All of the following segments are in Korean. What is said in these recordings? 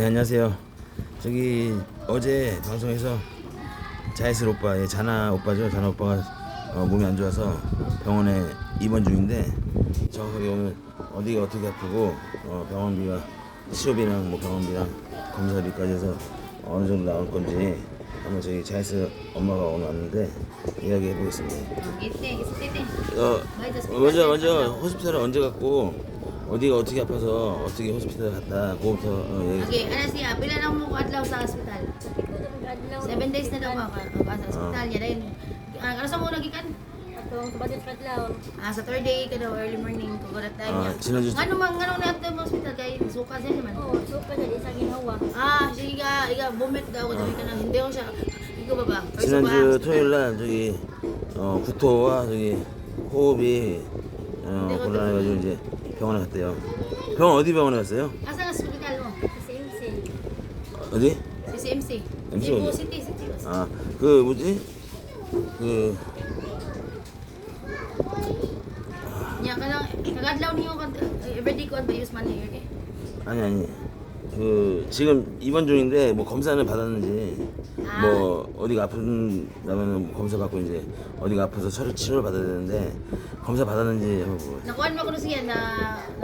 네, 안녕하세요. 저기 어제 방송에서 자이슬 오빠, 예, 자나 오빠죠. 자나 오빠가 어, 몸이 안 좋아서 병원에 입원 중인데 정확하게 오늘 어디가 어떻게 아프고 어, 병원비가 치료비랑 뭐 병원비랑 검사비까지 해서 어느 정도 나올 건지 한번 저기 자이슬 엄마가 오늘 왔는데 이야기해 보겠습니다. Gite, gite. 어, 먼저 먼저 호스피탈을 언제 갔고 어디가 어떻게 아파서 어떻게 호스피탈 갔다 그거부터 어, 얘기. Okay, ano siya, pila na mo adlaw sa ospital? Seven days na daw ako sa ospital niya dahil ah, ano sa mo nagikan? Atong kabalit kadlaw. Ah, sa third day ka daw early morning ko that time Ah, niya. sinadya- Ngano man ngano na ato mo ospital kay suka siya naman. Oo, so pa sa isang ginawa. Ah, sige ka, iga vomit daw ko dami ka na hindi ko siya. Ikaw ba ba? Or 지난주 suka? 토요일 날 저기 어, 구토와 저기 호흡이 어, 곤란해가지고 이제 병원에 갔대요. 병원 어디 병원에 갔어요? Asa nga ospital mo? CMC. 어디? CCMC. MC Cebu 어디? City, City. 아 그 뭐지? 그 Nya ka lang, kagadlaw niyo ka everyday ko ba use money okay? 아니 아니 그 지금 입원 중인데 뭐 검사는 받았는지 아. 뭐 어디가 아픈다면 검사 받고 이제 어디가 아파서 처리 치료를 받아야 되는데 검사 받았는지 한번 보고. Nakuan mo ko na siya na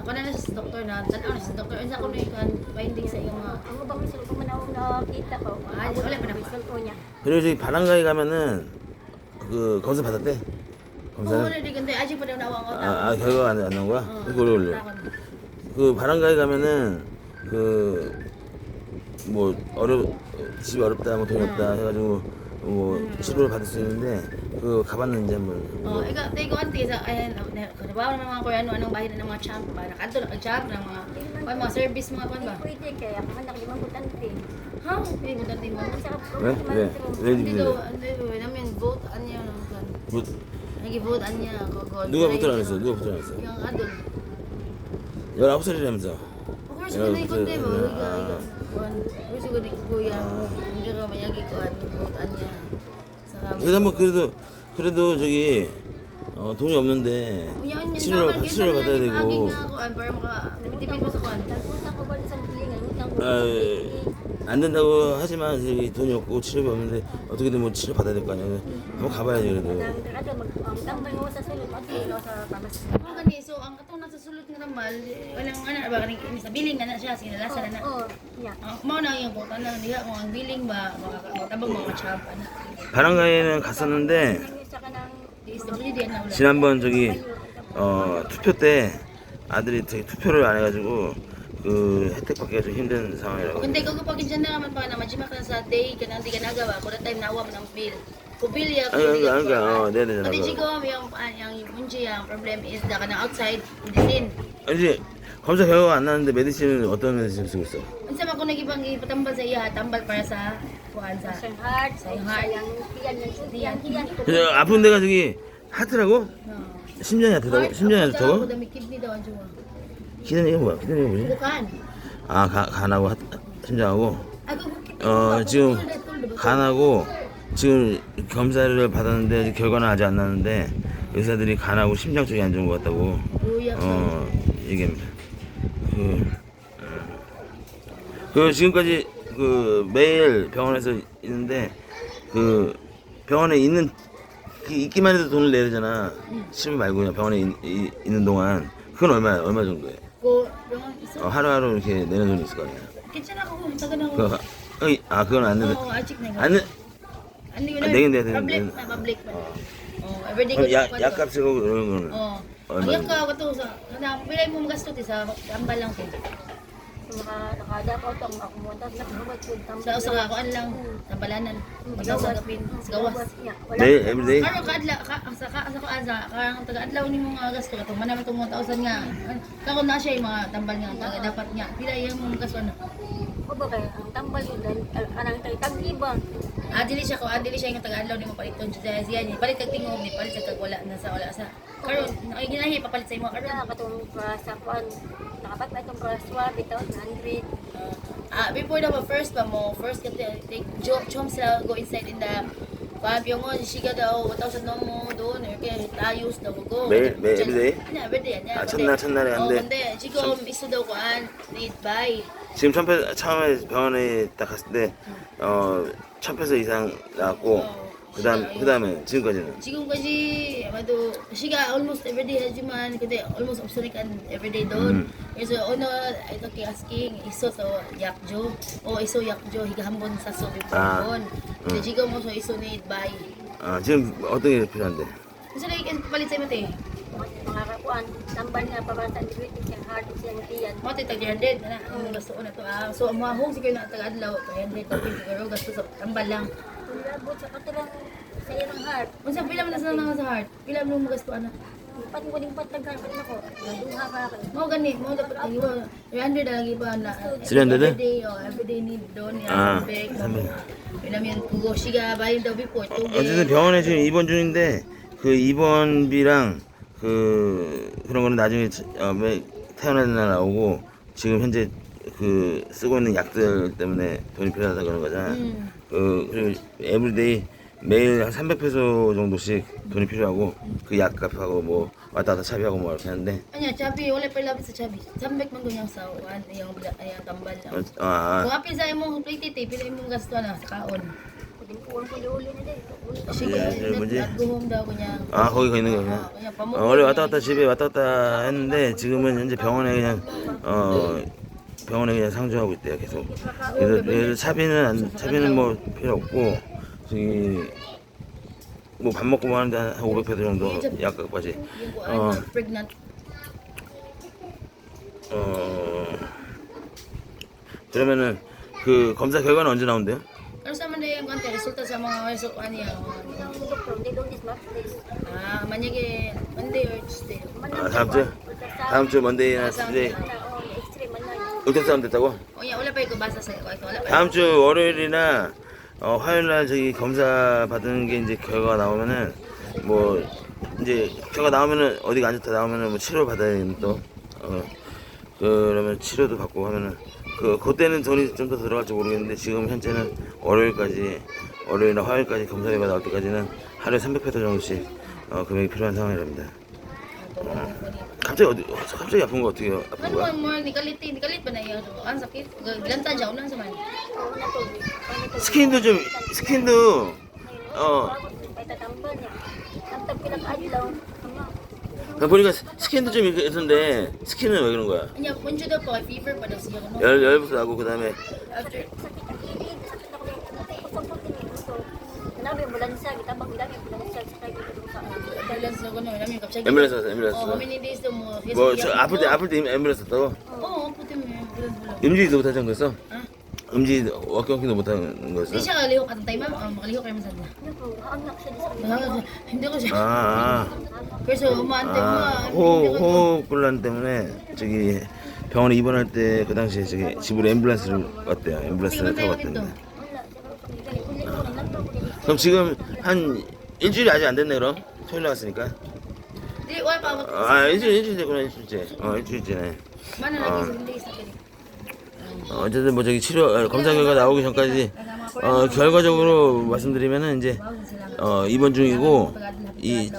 nakuan na siya sa doktor na tanaw na siya sa doktor unsa ko na yung finding sa iyong mga Ang bang misul ko man ako nakita ko. Ah, wala pa na. Misul ko niya. 그리고 저기 바람가에 가면은 그 검사 받았대. 검사는 na di 근데 아직 pa daw nawang 아, 아 결과가 안, 안 나온 거야? 어. 오래 걸려. 그 바람가에 가면은 그 뭐 어렵 집이 어렵다 뭐 돈이 없다 해가지고 뭐 치료를 받을 수 있는데 그 가봤는지 한번. Oh, ikaw, tayo ko ante sa ayan, kanabawa ng mga Koreano anong bahay ng mga champ ba? Nakanto na champ ng mga may mga service mga kon ba? Pwede kaya ako anak limang butante. Ha? Hindi mo dati mo. Ang sarap ko. 왜? 왜? 왜 Hindi 집에? daw, hindi daw, namin vote anya ng kon. 뭐, Nagi vote anya ko god. 누가 부터 안 했어? 누가 부터 안 했어? Yung adult. 19살이라면서. Mo. iga. Kuan. Of course, yun kuya. Hindi ka mayagi kuan. Vote anya. Sa 그래도 한번 그래도 그래도 저기 어, 돈이 없는데 치료를 치료를 받아야 되고 kuan para maka tipid mo sa kuan. Nagpunta ko ba sa bilingan? Utang ko. 아, 안 된다고 하지만 돈이 없고 치료비 없는데 어떻게든 뭐 치료 받아야 될 거 아니야. 한번 가봐야지 그래도. 바람가에는 갔었는데. 지난번 저기 어, 투표 때 아들이 되게 투표를 안 해가지고 그 혜택 받기가 좀 힘든 상황이라고. Kundi ko kapag dyan na naman pa na majima ka sa day ka nang di ka nagawa, ko that time nawa mo ng bill. Kung bill ya, 아니 그러니까 그러니까 어, 네네 Kasi 네. Chico, yung, ah, yung, yung munchi, yung problem is na ka na outside medicine. 아니 검사 결과가 안 나는데 메디신은 어떤 메디신 쓰고 있어? Unsa man ko nagibang ipatambal sa iya, tambal para sa kuan sa sa heart, Sa heart. Yang tiyan, yang tiyan, tiyan. 그래서 아픈 데가 저기 하트라고? no. 심장이 아프다고? 심장이 Ako 아프다고? dami kidney daw ang juwa. 기다리가 뭐야? 기다리가 뭐지? Bukan. 아 가, 간하고 하, 심장하고 Ako 어 지금 간하고 지금 검사를 받았는데 결과는 아직 안 나는데 의사들이 간하고 심장 쪽이 안 좋은 것 같다고. 어 얘기합니다. 그, 그 지금까지 그 매일 병원에서 있는데 그 병원에 있는 그 있기만 해도 돈을 내야 되잖아. 치료 말고 그냥 병원에 있, 이- 있는 동안 그건 얼마 얼마 정도에? 어, 하루하루 이렇게 내는 돈이 있을 거 아니야. Kitchen ako, taga na 그. 어이, 아 그건 안 내는 na. 안 내. Ah, public pa. Oh, everyday ko. 그럼 약 약값이고 그런 거는 Oh. 얼마 Ang yak 정도? ka, kato sa, na, pilay mo magasto ti sa lang. Naka, nakada ko itong akumunta sa kumot ko. Sa usa ka kuan lang, tambalanan. Magaw sa gapin, sa gawas. Wala. 매일 everyday. Karo ka adla ka sa ka sa kuan sa karang taga adlaw ni mga gasto ka man naman tong 1,000 nga. Kako na siya yung mga tambal nga taga dapat niya. Pila yung mga gasto na. O ba kaya, ang tambal yun, dahil anang tagi ba? Ah, dili siya ko, ah, dili siya yung taga adlaw ni mo paliton siya siya ni. Palit kag tingog ni palit kag wala na sa wala sa. Karon nakiginahi papalit sa imo karon. Kaya katong para sa kuan, nakapat na itong para swab, ito, 100. Ah, before the first pa mo, first ka take joke chom sila go inside in the Fabio mo, siga daw, 1,000 no mo doon, or kaya tayos daw go. 매일- 매일 everyday? Ano, everyday. 아, 첫날, 첫날에 안 돼? Oh, 근데 지금 daw ko an need buy. 지금 천패 처음에 병원에 딱 갔을 때어 천패서 이상 나왔고 그다음 그다음에 지금까지는 지금까지 아마도 siya almost everyday 하지만 근데 almost 없으니까 everyday doon. 그래서 어느 이렇게 asking 있어서 약조 o iso 약조 higa 한번 샀어 아, before 근데 지금 also iso need buy. 아 지금 어떤 게 필요한데? Kasi like palit sa mate. Mga kakuan, tambal nga pabanta ni Wit, siyang hard, siyang tiyan. Mo tay tag 300 na ang gasto ko na to. Ah, so ang mahong siguro na tag adlaw 300 tapos siguro gasto sa tambal lang. Kung labot sa katilang sa iyang hard, Unsa pila man na sa mga sa heart? Pila mo mo gasto ana? Pat ko ding pataghan pa nako. Naduha ka ka. Mo gani mo dapat ang iba 300 na lang iba na 300 eh? everyday oh everyday need doon Ah, ya bag. 300. 왜냐면 그거 시가 많이 더 비고 또 어쨌든 병원에 지금 입원 중인데 그 입원비랑 그 그런 거는 나중에 어, 매- 태어나는 날 나오고 지금 현재 그 쓰고 있는 약들 때문에 돈이 필요하다 그런 거잖아. 음. 그 그리고 에브리데이 매일 한 300페소 정도씩 돈이 필요하고 그 약 값하고 뭐 왔다 갔다 차비하고 뭐 이렇게 하는데 Anya, chabi, wala pa labis sa chabi. Sambek man doon yung sa uwan, yung, yung tambal 어, lang. 아, Kung apil sa imong plate pila imong gasto na sa kaon. Kung ko ko uli na din. Sige, 예, 뭐지? daw ko niya. 아 거기 가 있는 거구나. 그냥 밥 어, 원래 왔다 갔다 집에 왔다 갔다 했는데 지금은 현재 병원에 그냥 어 병원에 그냥 상주하고 있대요 계속. 그래서, 그래서 차비는 안- 차비는 뭐 필요 없고 저기 뭐 밥 먹고 뭐 하는데 한 500페소 정도 kuan, 어. 어 그러면은 그 검사 결과는 언제 나온대요? Ah, manyage Monday or Tuesday. 아 다음 주 다음 주 먼데이나 투데이 oh, na. ultra사운드 됐다고? Yung basa sa ko. Ito, wala pa. 다음 주 월요일이나 어, 화요일 날 저기 검사 받은 게 이제 결과가 나오면은 뭐 이제 결과 나오면은 어디가 안 좋다 나오면은 뭐 치료 받아야 되는 또 어, 그러면 치료도 받고 하면은 그 그때는 돈이 좀 더 들어갈지 모르겠는데 지금 현재는 월요일까지 월요일이나 화요일까지 검사 결과 나올 때까지는 하루에 300페소 정도씩 어, 금액이 필요한 상황이랍니다. 어, 갑자기 어디 갑자기 아픈 거 어떻게 아픈 Ano 거야? ba na yun? Ang sakit. Sa man. Oh? 스킨도 좀 스킨도 어. 나 보니까 스킨도 좀 있던데 스킨은 왜 그런 거야? Anya, puncho daw po, fever pa daw siya. Ano? 열 열부터 나고 그다음에 After, din gusto. Nabi 앰뷸런스 왔어 Oh, 앰뷸런스 how many days 뭐저 yes. 아플 때 아플 때 앰뷸런스? Oo, puti mo yung ambulance mo lang. 음지도 못하는 거였어? Ah? 음지 왁경기도 못 하는 거였어? Hindi siya kalihok at. Ah, makalihok kayo na. Ano siya sa. Hindi ko siya. 아, Pero so, umaante mo. 아, ah, 호, hindi ko- 호흡곤란 때문에 저기 병원에 입원할 때 그 당시에 저기 집으로 앰뷸런스를 왔대요 앰뷸런스를 타고 din. 그럼 지금 한 일주일이 아직 안 됐네 그럼? 토요일 pa. wala. 아 일주일 일주일 됐구나 일주일째 어 일주일째네 ganito. 어, 어쨌든 뭐 저기 치료 어, 검사 결과 나오기 전까지 어, 결과적으로 말씀드리면은 이제 어, 입원 중이고 이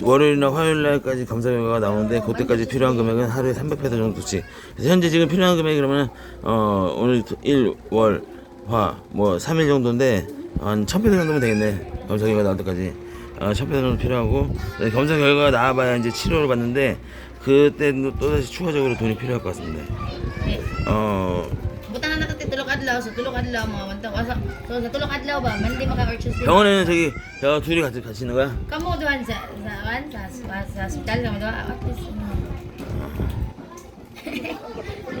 월요일이나 화요일 날까지 검사 결과가 나오는데 그때까지 필요한 금액은 하루에 300페소 정도씩. 그래서 현재 지금 필요한 금액이 그러면 어, 오늘 1, 월, 화, 뭐 3일 정도인데 한 1000페소 정도면 되겠네. 검사 결과 나올 때까지. 어, 1000페소 정도 필요하고 네, 검사 결과가 나와봐야 이제 치료를 받는데 그때는 또다시 추가적으로 돈이 필요할 것 같습니다. Eh, 어, Butangan na kasi tulog adlaw. Sa tulog adlaw mo. Wanta, wasa. So, sa tulog adlaw ba? Monday maka or Tuesday. 병원에는 저기 저 둘이 같이 같이 있는 거야? Kamu doon sa sa wan sa sa, sa hospital kamu doon. At least. ano.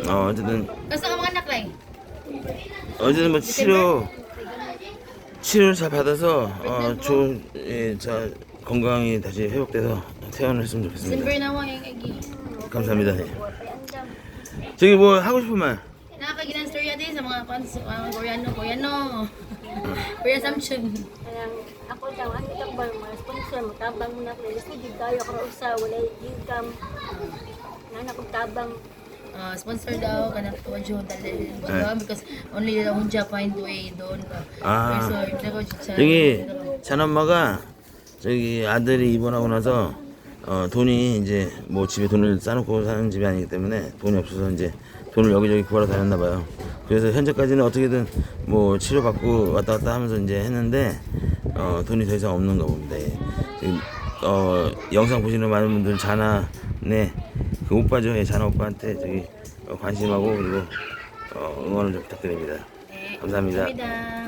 어 어쨌든 Basta ka mga anak lang. 어쨌든 뭐 치료 치료를 잘 받아서 어 좋은 예, 자 건강이 다시 회복돼서 퇴원을 했으면 좋겠습니다. December na mo yung agi. 감사합니다. 예. Andam. 저기 뭐 하고 싶은 말? Nakakaginan storya din sa mga kons, mga Koreano, Koreano. Korea Samsung. Kanang ako daw ang itambal mga sponsor mo tabang mo na ko gusto gid kayo ako usa wala income. Nana ko tabang Uh, sponsor daw kana to June dali because only the Hunja find way doon. 아. Hindi ko siya. 저기 잔엄마가 저기 아들이 입원하고 나서 어 돈이 이제 뭐 집에 돈을 싸놓고 사는 집이 아니기 때문에 돈이 없어서 이제 돈을 여기저기 구하러 다녔나 봐요. 그래서 현재까지는 어떻게든 뭐 치료받고 왔다 갔다 하면서 이제 했는데 어, 돈이 더 이상 없는가 봅니다. 예. 지금 어, 영상 보시는 많은 분들 자나 네 그 오빠죠, 예, 자나 오빠한테 저기 어, 관심하고 그리고 어, 응원을 좀 부탁드립니다. 네. 감사합니다. 감사합니다.